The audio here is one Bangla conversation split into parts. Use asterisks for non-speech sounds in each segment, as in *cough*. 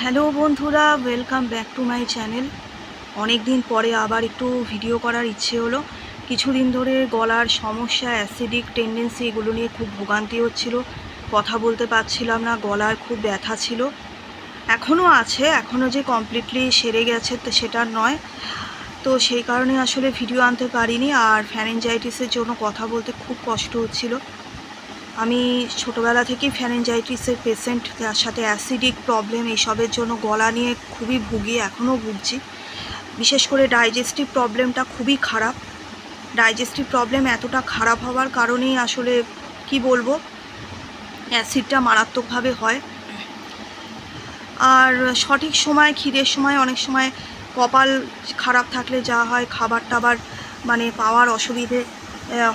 হ্যালো বন্ধুরা welcome back to my channel অনেক দিন পরে আবার একটু ভিডিও করার ইচ্ছে হলো। কিছুদিন ধরে গলার সমস্যা অ্যাসিডিক টেন্ডেন্সি এগুলো নিয়ে খুব ভোগান্তি হচ্ছিল। কথা বলতে পারছিলাম না গলার খুব ব্যথা ছিল। এখনও আছে এখনও যে কমপ্লিটলি সেরে গেছে তো সেটা নয়। তো সেই কারণে আসলে ভিডিও আনতে পারিনি, আর ফ্যারেঞ্জাইটিসের জন্য কথা বলতে খুব কষ্ট হচ্ছিল। আমি ছোটোবেলা থেকেই ফ্যারেঞ্জাইটিসের পেশেন্ট তার সাথে অ্যাসিডিক প্রবলেম এইসবের জন্য গলা নিয়ে খুবই ভুগি, এখনও ভুগছি। বিশেষ করে ডাইজেস্টিভ প্রবলেমটা খুবই খারাপ। ডাইজেস্টিভ প্রবলেম এতটা খারাপ হওয়ার কারণেই আসলে কি বলব অ্যাসিডটা মারাত্মকভাবে হয়। আর সঠিক সময়, খিদের সময় অনেক সময় কপাল খারাপ থাকলে যা হয় খাবার টাবার মানে পাওয়ার অসুবিধে।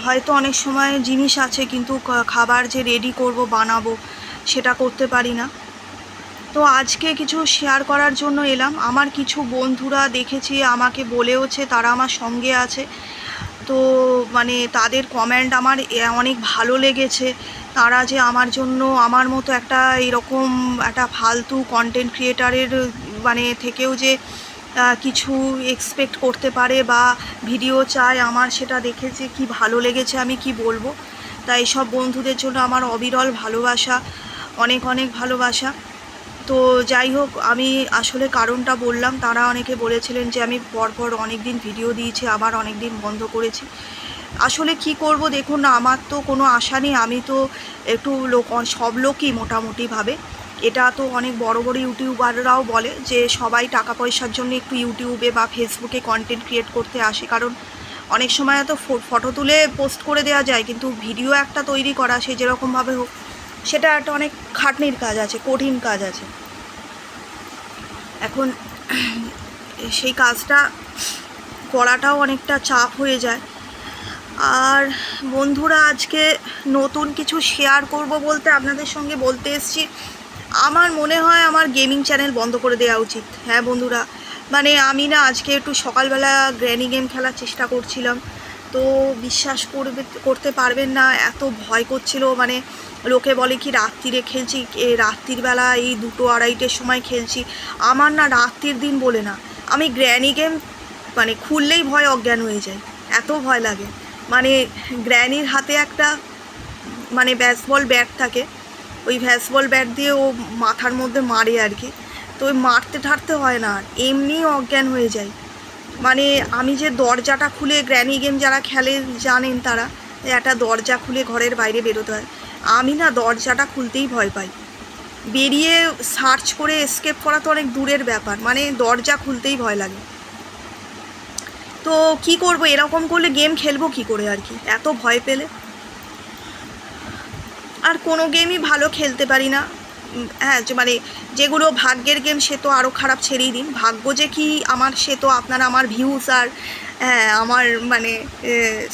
হয়তো অনেক সময় জিনিস আছে, কিন্তু খাবার যে রেডি করব, বানাবো, সেটা করতে পারি না। তো আজকে কিছু শেয়ার করার জন্য এলাম। আমার কিছু বন্ধুরা দেখেছি, আমাকে বলেওছে, তারা আমার সঙ্গে আছে। তো মানে তাদের কমেন্ট আমার অনেক ভালো লেগেছে। তারা যে আমার জন্য, আমার মতো একটা এরকম একটা ফালতু কন্টেন্ট ক্রিয়েটারের মানে থেকেও যে কিছু এক্সপেক্ট করতে পারে বা ভিডিও চায় আমার, সেটা দেখে যে কি ভালো লেগেছে, আমি কি বলব? তাই সব বন্ধুদের জন্য আমার অবিরল ভালোবাসা, অনেক অনেক ভালোবাসা। তো যাই হোক, আমি আসলে কারণটা বললাম, তারা অনেকে বলেছিলেন যে আমি পরপর অনেক দিন ভিডিও দিয়েছি, আবার অনেক দিন বন্ধ করেছি। আসলে কি করব, দেখুন না আমার তো কোনো আশা নেই, আমি তো একটু লোক, সব লোকই মোটামুটিভাবে। এটা তো অনেক বড় বড় ইউটিউবাররাও বলে যে সবাই টাকা পয়সার জন্য একটু ইউটিউবে বা ফেসবুকে কন্টেন্ট ক্রিয়েট করতে আসে। কারণ অনেক সময় তো ফটো তুলে পোস্ট করে দেওয়া যায়, কিন্তু ভিডিও একটা তৈরি করা, সে যেরকমভাবে হোক, সেটা একটা অনেক খাটনির কাজ আছে, কঠিন কাজ আছে। এখন *clears throat* সেই কাজটা করাটাও অনেকটা চাপ হয়ে যায়। আর বন্ধুরা, আজকে নতুন কিছু শেয়ার করব বলতে আপনাদের সঙ্গে বলতে এসেছি আমার মনে হয় আমার গেমিং চ্যানেল বন্ধ করে দেওয়া উচিত। হ্যাঁ বন্ধুরা মানে আমি না আজকে একটু সকালবেলা গ্র্যানি গেম খেলার চেষ্টা করছিলাম। তো বিশ্বাস করবে, করতে পারবেন না, এত ভয় করছিল। মানে লোকে বলে কি রাত্রিরে খেলছি রাত্রির বেলা এই দুটো আড়াইটের সময় খেলছি। আমার না রাত্রির দিন বলে না, আমি গ্র্যানি গেম মানে খুললেই ভয়, অজ্ঞান হয়ে যায় এত ভয় লাগে। মানে গ্র্যানির হাতে একটা মানে ব্যাসবল ব্যাট থাকে। ওই ভ্যাসবল ব্যাট দিয়ে ও মাথার মধ্যে মারে আর কি। তো ওই মারতে ঠারতে হয় না, এমনি অজ্ঞান হয়ে যায়। মানে আমি যে দরজাটা খুলে গ্র্যানি গেম যারা খেলে জানেন তারা, একটা দরজা খুলে ঘরের বাইরে বেরোতে হয়। আমি না দরজাটা খুলতেই ভয় পাই। বেরিয়ে সার্চ করে এসকেপ করা তো অনেক দূরের ব্যাপার মানে দরজা খুলতেই ভয় লাগে। তো কি করব, এরকম করলে গেম খেলব কি করে আর কি? এত ভয় পেলে আর কোনো গেমই ভালো খেলতে পারি না। হ্যাঁ যে মানে যেগুলো ভাগ্যের গেম সে তো আরও খারাপ ছেড়েই দিন। ভাগ্য যে কি আমার, সে তো আপনারা আমার ভিউজ আর হ্যাঁ আমার মানে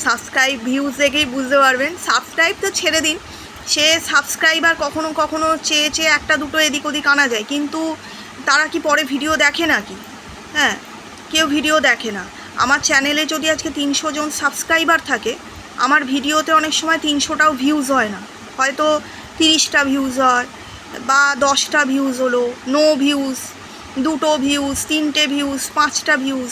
সাবস্ক্রাইব ভিউজ দেখেই বুঝতে পারবেন। সাবস্ক্রাইব তো ছেড়ে দিন। সে সাবস্ক্রাইবার কখনো কখনো চেয়ে চেয়ে একটা দুটো এদিক ওদিক আনা যায়। কিন্তু তারা কি পরে ভিডিও দেখে নাকি? হ্যাঁ কেউ ভিডিও দেখে না। আমার চ্যানেলে যদি আজকে তিনশো জন সাবস্ক্রাইবার থাকে, আমার ভিডিওতে অনেক সময় তিনশোটাও ভিউজ হয় না। হয়তো তিরিশটা ভিউজ হয়, বা দশটা ভিউজ হলো নো ভিউজ দুটো ভিউজ তিনটে ভিউজ পাঁচটা ভিউজ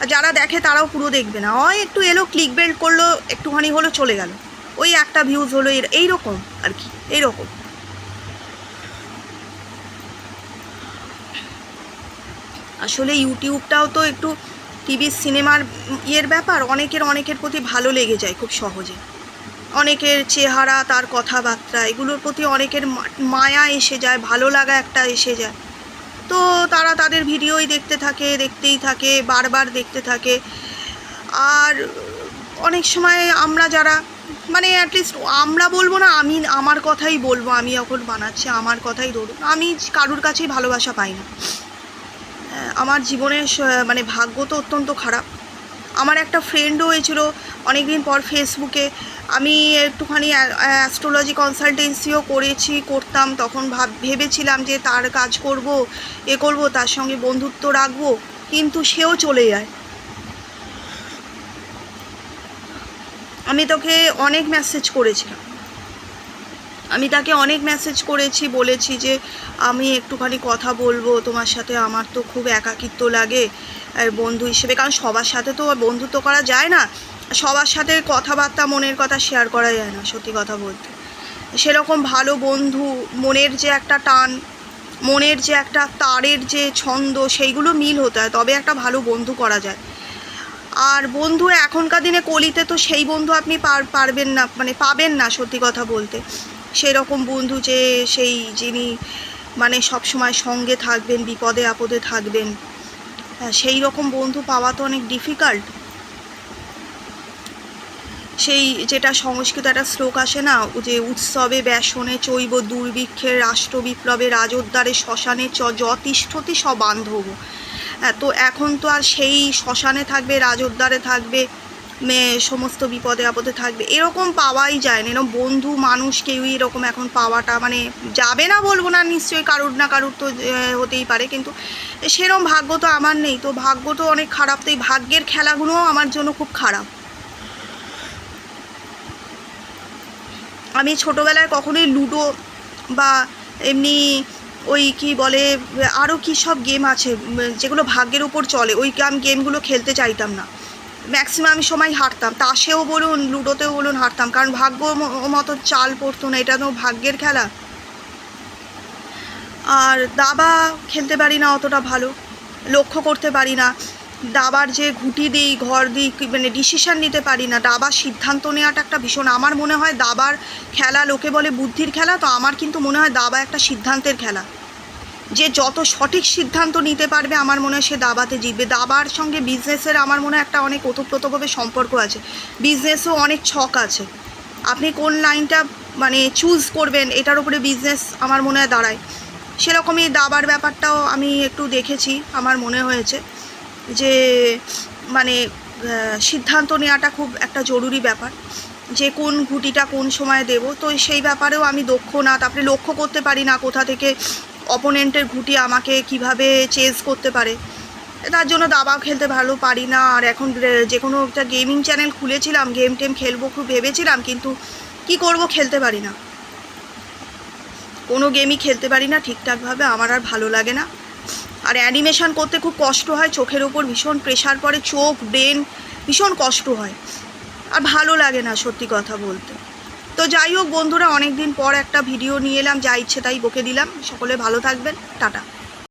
আর যারা দেখে তারাও পুরো দেখবে না। হয় একটু এলো ক্লিক বেল্ট করল, একটুখানি হলো, চলে গেল। ওই একটা ভিউজ হলো, এর- এইরকম আর কি, এইরকম। আসলে ইউটিউবটাও তো একটু টিভি সিনেমার ইয়ের ব্যাপার, অনেকের অনেকের প্রতি ভালো লেগে যায় খুব সহজে। অনেকের চেহারা, তার কথাবার্তা, এগুলোর প্রতি অনেকের মায়া এসে যায়, ভালো লাগা একটা এসে যায়। তো তারা তাদের ভিডিওই দেখতে থাকে, দেখতেই থাকে, বারবার দেখতে থাকে। আর অনেক সময় আমরা যারা মানে অ্যাটলিস্ট আমরা বলব না, আমি আমার কথাই বলব, আমি এখন বানাচ্ছি, আমার কথাই ধরুন, আমি কারুর কাছেই ভালোবাসা পাই না। আমার জীবনের মানে ভাগ্য তো অত্যন্ত খারাপ। আমার একটা ফ্রেন্ডও হয়েছিল অনেক দিন পর ফেসবুকে আমি একটুখানি অ্যাস্ট্রোলজি কনসালটেন্সিও করেছি, করতাম, তখন ভাব, ভেবেছিলাম যে তার কাজ করব, এ করব, তার সঙ্গে বন্ধুত্ব রাখব, কিন্তু সেও চলে যায়। আমি তোকে অনেক মেসেজ করেছিলাম। আমি তাকে অনেক মেসেজ করেছি, বলেছি যে, আমি একটুখানি কথা বলব, তোমার সাথে আমার তো খুব একাকিত্ব লাগে। বন্ধু হিসেবে, কারণ সবার সাথে তো বন্ধুত্ব করা যায় না। সবার সাথে কথাবার্তা, মনের কথা শেয়ার করা যায় না, সত্যি কথা বলতে। সেরকম ভালো বন্ধু, মনের যে একটা টান, মনের যে একটা তারের যে ছন্দ, সেইগুলো মিল হতে হয়, তবে একটা ভালো বন্ধু করা যায়। আর বন্ধু, এখনকার দিনে কলিতে তো সেই বন্ধু আপনি পার, পারবেন না মানে পাবেন না, সত্যি কথা বলতে। সেই রকম বন্ধু যে, সেই যিনি মানে সব সময় সঙ্গে থাকবেন, বিপদে আপদে থাকবেন সেই রকম বন্ধু পাওয়া তো অনেক ডিফিকাল্ট সেই যেটা সংস্কৃত একটা শ্লোক আসে না যে উৎসবে ব্যাসনে চৈব দুর্ভিক্ষের রাষ্ট্র বিপ্লবে শ্মশানে চ যতিষ্ঠতি সব বান্ধব হ্যাঁ, তো এখন তো আর সেই শ্মশানে থাকবে রাজদ্বারে থাকবে মে- সমস্ত বিপদে আপদে থাকবে। এরকম পাওয়াই যায় না। এরকম বন্ধু, মানুষ কেউই এরকম এখন পাওয়াটা মানে যাবে না বলব না, নিশ্চয়ই কারুর না কারুর তো হতেই পারে। কিন্তু সেরকম ভাগ্য তো আমার নেই। তো ভাগ্য তো অনেক খারাপ। তো এই ভাগ্যের খেলাগুলোও আমার জন্য খুব খারাপ। আমি ছোটোবেলায় কখনোই লুডো বা এমনি ওই কি বলে আরও কী সব গেম আছে যেগুলো ভাগ্যের উপর চলে। ওই গেমগুলো খেলতে চাইতাম না। ম্যাক্সিমাম সময় হারতাম। তাসেও বলুন, লুডোতেও বলুন হারতাম। কারণ ভাগ্য মতো চাল পড়তো না, এটা তো ভাগ্যের খেলা। আর দাবা খেলতে পারি না অতটা ভালো, লক্ষ্য করতে পারি না। দাবার যে ঘুটি দিই, ঘর দিই মানে ডিসিশন নিতে পারি না। দাবার সিদ্ধান্ত নেওয়াটা একটা ভীষণ, আমার মনে হয় দাবার খেলা, লোকে বলে বুদ্ধির খেলা, তো আমার কিন্তু মনে হয় দাবা একটা সিদ্ধান্তের খেলা। যে যত সঠিক সিদ্ধান্ত নিতে পারবে, আমার মনে হয় সে দাবাতে জিতবে। দাবার সঙ্গে বিজনেসের আমার মনে হয় একটা অনেক ওতপ্রোতভাবে সম্পর্ক আছে। বিজনেসও অনেক ছক আছে। আপনি কোন লাইনটা মানে চুজ করবেন, এটার উপরে বিজনেস আমার মনে হয় দাঁড়ায়। সেরকমই দাবার ব্যাপারটাও আমি একটু দেখেছি, আমার মনে হয়েছে। যে মানে সিদ্ধান্ত নেওয়াটা খুব একটা জরুরি ব্যাপার। যে কোন ঘুটিটা কোন সময় দেব, তো সেই ব্যাপারেও আমি দক্ষ না। তারপরে লক্ষ্য করতে পারি না কোথা থেকে অপোনেন্টের ঘুটি আমাকে কীভাবে চেজ করতে পারে? তার জন্য দাবা খেলতে ভালো পারি না। আর এখন যে কোনো একটা গেমিং চ্যানেল খুলেছিলাম গেম টেম খেলব খুব ভেবেছিলাম, কিন্তু কি করব খেলতে পারি না। কোনো গেমই খেলতে পারি না ঠিকঠাকভাবে, আমার আর ভালো লাগে না। আর অ্যানিমেশন করতে খুব কষ্ট হয়, চোখের ওপর ভীষণ প্রেশার পড়ে, চোখ ব্রেন ভীষণ কষ্ট হয়। আর ভালো লাগে না সত্যি কথা বলতে। তো যাই হোক বন্ধুরা অনেক দিন পর একটা ভিডিও নিয়ে এলাম, যা ইচ্ছে তাই বকে দিলাম। সকলে ভালো থাকবেন। টাটা।